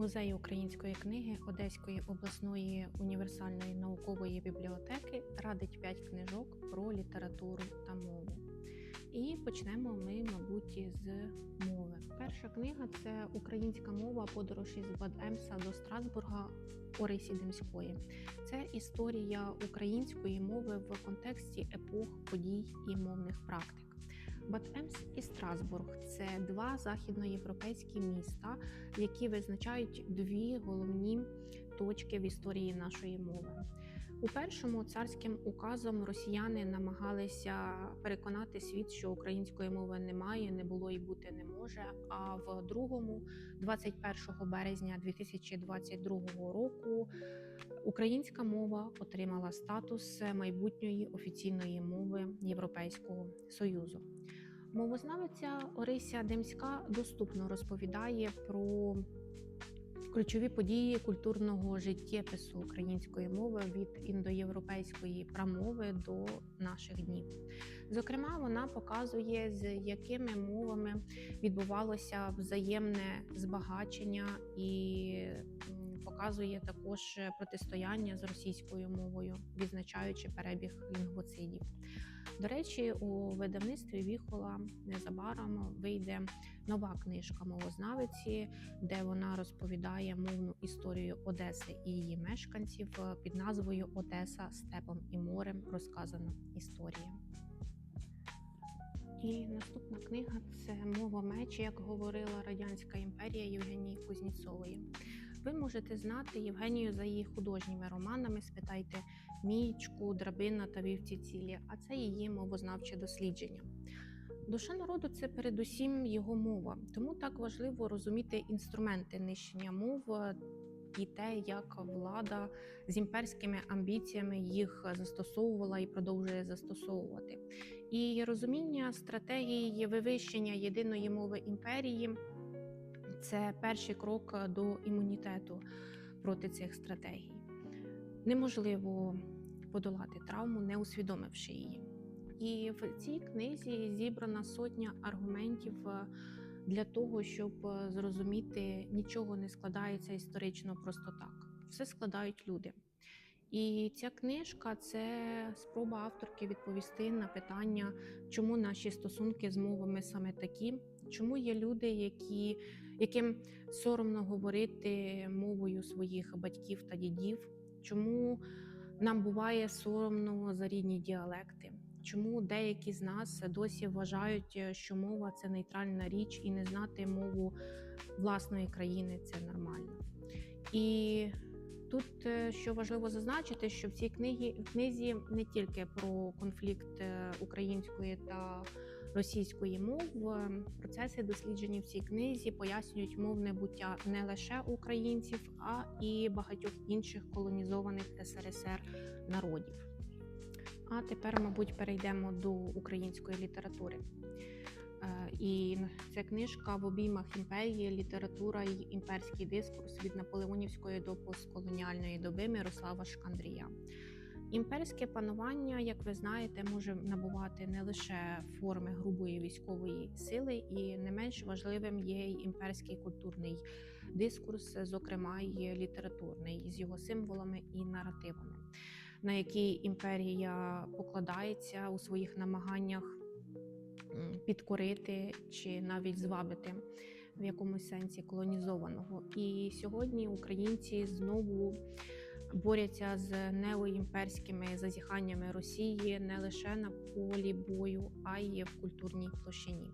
Музей української книги Одеської обласної універсальної наукової бібліотеки радить 5 книжок про літературу та мову. І почнемо ми, мабуть, з мови. Перша книга це Українська мова подорож із Бад Емса до Страсбурга Орисі Демської. Це історія української мови в контексті епох, подій і мовних практик. Бат-Емс і Страсбург це два західноєвропейські міста, які визначають дві головні точки в історії нашої мови. У першому царським указом росіяни намагалися переконати світ, що української мови немає, не було і бути не може. А в другому, 21 березня 2022 року, українська мова отримала статус майбутньої офіційної мови Європейського союзу. Мовознавиця Орися Демська доступно розповідає про ключові події культурного життєпису української мови від індоєвропейської прамови до наших днів. Зокрема, вона показує, з якими мовами відбувалося взаємне збагачення і показує також протистояння з російською мовою, відзначаючи перебіг лінгвоцидів. До речі, у видавництві Віхола незабаром вийде нова книжка мовознавиці, де вона розповідає мовну історію Одеси і її мешканців під назвою Одеса степом і морем розказана історія. І наступна книга це мова мечі, як говорила Радянська імперія Євгенії Кузніцової. Ви можете знати Євгенію за її художніми романами. Спитайте Мічку, Драбина та Вівці цілі, а це її мовознавче дослідження. Душа народу це передусім його мова, тому так важливо розуміти інструменти нищення мов і те, як влада з імперськими амбіціями їх застосовувала і продовжує застосовувати. І розуміння стратегії вивищення єдиної мови імперії це перший крок до імунітету проти цих стратегій. Неможливо подолати травму, не усвідомивши її. І в цій книзі зібрана сотня аргументів для того, щоб зрозуміти, нічого не складається історично просто так. Все складають люди. І ця книжка це спроба авторки відповісти на питання, чому наші стосунки з мовами саме такі, чому є люди, які, яким соромно говорити мовою своїх батьків та дідів, чому нам буває соромно за рідні діалекти. Чому деякі з нас досі вважають, що мова це нейтральна річ, і не знати мову власної країни це нормально. І тут що важливо зазначити, що в цій книгі, книзі не тільки про конфлікт української та російської мов, процеси досліджені в цій книзі пояснюють мовне буття не лише українців, а і багатьох інших колонізованих СРСР народів. А тепер, мабуть, перейдемо до української літератури. І ця книжка в обіймах імперії, література і імперський дискурс від наполеонівської до постколоніальної доби Мирослава Шкандрія. Імперське панування, як ви знаєте, може набувати не лише форми грубої військової сили, і не менш важливим є й імперський культурний дискурс, зокрема й літературний, з його символами і наративами, на які імперія покладається у своїх намаганнях підкорити чи навіть звабити в якомусь сенсі колонізованого. І сьогодні українці знову борються з неоімперськими зазіханнями Росії не лише на полі бою, а й в культурній площині.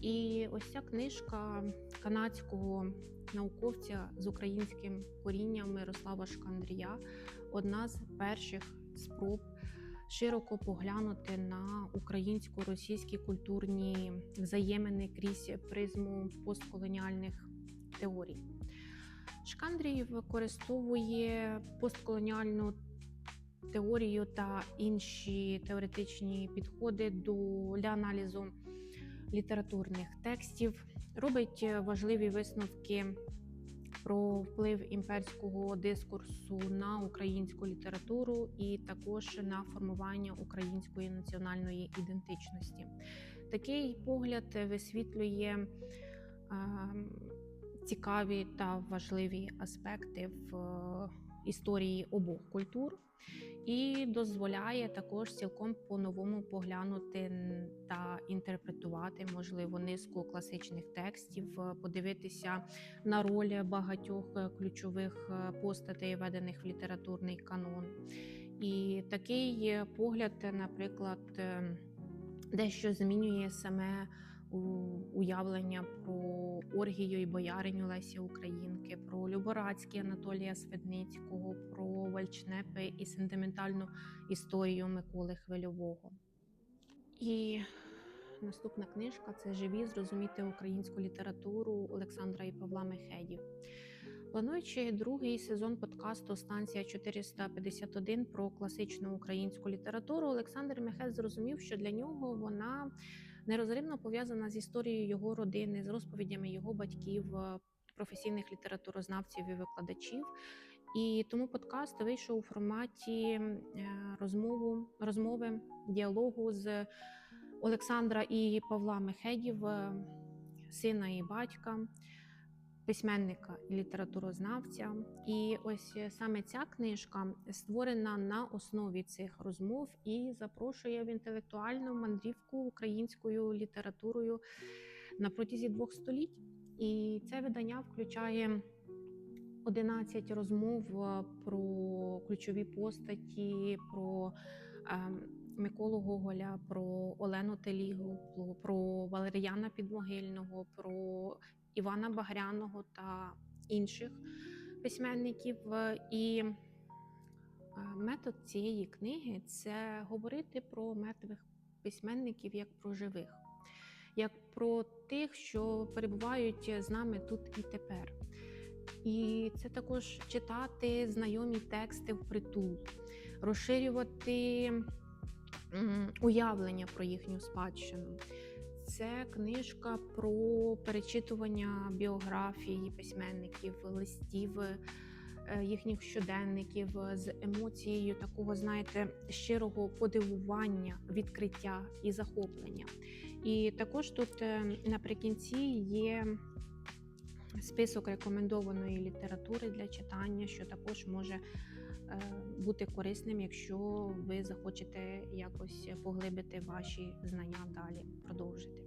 І ось ця книжка канадського науковця з українським корінням Мирослава Шкандрія одна з перших спроб широко поглянути на українсько-російські культурні взаємини крізь призму постколоніальних теорій. Шкандрій використовує постколоніальну теорію та інші теоретичні підходи до для аналізу літературних текстів, робить важливі висновки про вплив імперського дискурсу на українську літературу і також на формування української національної ідентичності. Такий погляд висвітлює цікаві та важливі аспекти в е, історії обох культур. І дозволяє також цілком по-новому поглянути та інтерпретувати, можливо, низку класичних текстів, е, подивитися на роль багатьох е, ключових постатей, введених в літературний канон. І такий погляд, наприклад, дещо змінює саме уявлення про Оргію і бояриню Лесі Українки, про Люборацький Анатолія Свидницького, про Вальчнепи і сентиментальну історію Миколи Хвильового. І наступна книжка це Живі зрозуміти українську літературу Олександра і Павла Мехедів. Плануючи другий сезон подкасту Станція 451 про класичну українську літературу, Олександр Мехет зрозумів, що для нього вона нерозривно пов'язана з історією його родини, з розповідями його батьків, е, професійних літературознавців і викладачів. І тому подкаст вийшов у форматі е, розмову, розмови, діалогу з Олександра і Павла Мехедів, е, сина і батька, письменника і літературознавця. І ось саме ця книжка створена на основі цих розмов і запрошує в інтелектуальну мандрівку українською літературою на протязі двох століть. І це видання включає 11 розмов е, про ключові постаті, про е, Миколу Гоголя, про Олену Телігу, про- Валеріяна Підмогильного, про Івана Багряного та інших письменників. І е, метод цієї книги це говорити про мертвих письменників як про живих, як про тих, що перебувають з нами тут і тепер. І це також читати знайомі тексти впритул, розширювати уявлення про їхню спадщину. Це книжка про перечитування біографії письменників, листів е, їхніх щоденників з емоцією такого, знаєте, щирого подивування, відкриття і захоплення. І також тут е, наприкінці є список рекомендованої літератури для читання, що також може бути корисним, якщо ви захочете якось поглибити ваші знання далі, продовжити.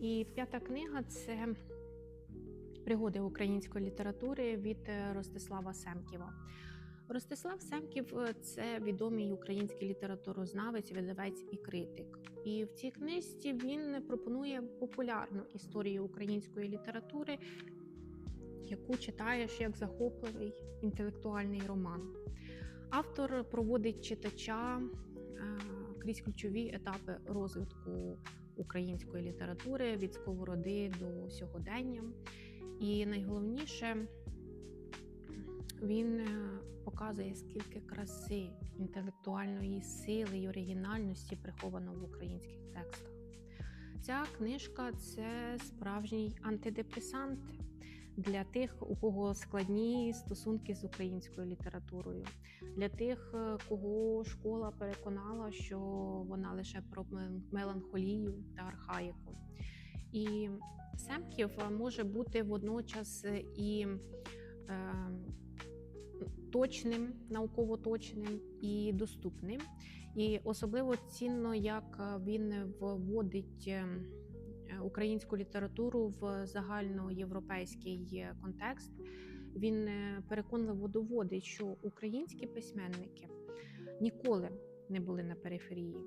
І п'ята книга це пригоди української літератури від е, Ростислава Семківа. Ростислав Семків е, це відомий український літературознавець, видавець і критик. І в цій книжці він пропонує популярну історію української літератури, яку читаєш як захопливий інтелектуальний роман. Автор проводить читача е, крізь ключові етапи розвитку української літератури від сковороди до сьогодення. І найголовніше він е, показує, скільки краси, інтелектуальної сили і оригінальності приховано в українських текстах. Ця книжка це справжній антидепресант для тих, у кого складні стосунки з українською літературою, для тих, е, кого школа переконала, що вона лише про меланхолію та архаїку. І Семків е, може бути водночас і е, точним, науково точним і доступним. І особливо цінно, як е, він вводить е, українську літературу в загальноєвропейський е, контекст. Він е, переконливо доводить, що українські письменники ніколи не були на периферії.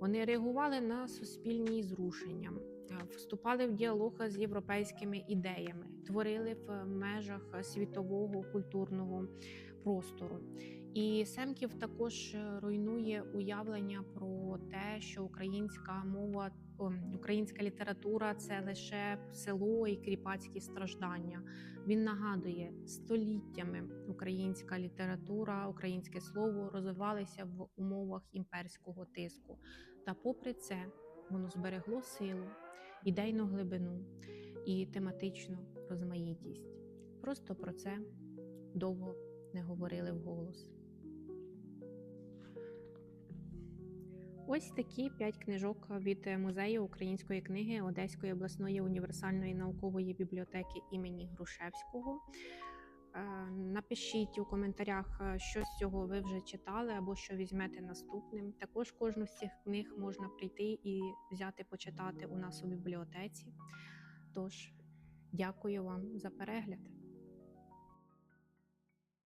Вони реагували на суспільні зрушення, е, вступали в діалог з європейськими ідеями, творили в межах світового культурного простору. І Семків також е, руйнує уявлення про те, що українська мова, українська література це лише село і кріпацькі страждання. Він нагадує, століттями українська література, українське слово розвивалися в умовах імперського тиску. Та попри це воно зберегло силу, ідейну глибину і тематичну розмаїтість. Просто про це довго не говорили вголос. Ось такі п'ять книжок від музею української книги Одеської обласної універсальної наукової бібліотеки імені Грушевського. Е, Напишіть у коментарях, е, що з цього ви вже читали або що візьмете наступним. Також кожну з цих книг можна прийти і взяти почитати у нас у бібліотеці. Тож, дякую вам за перегляд.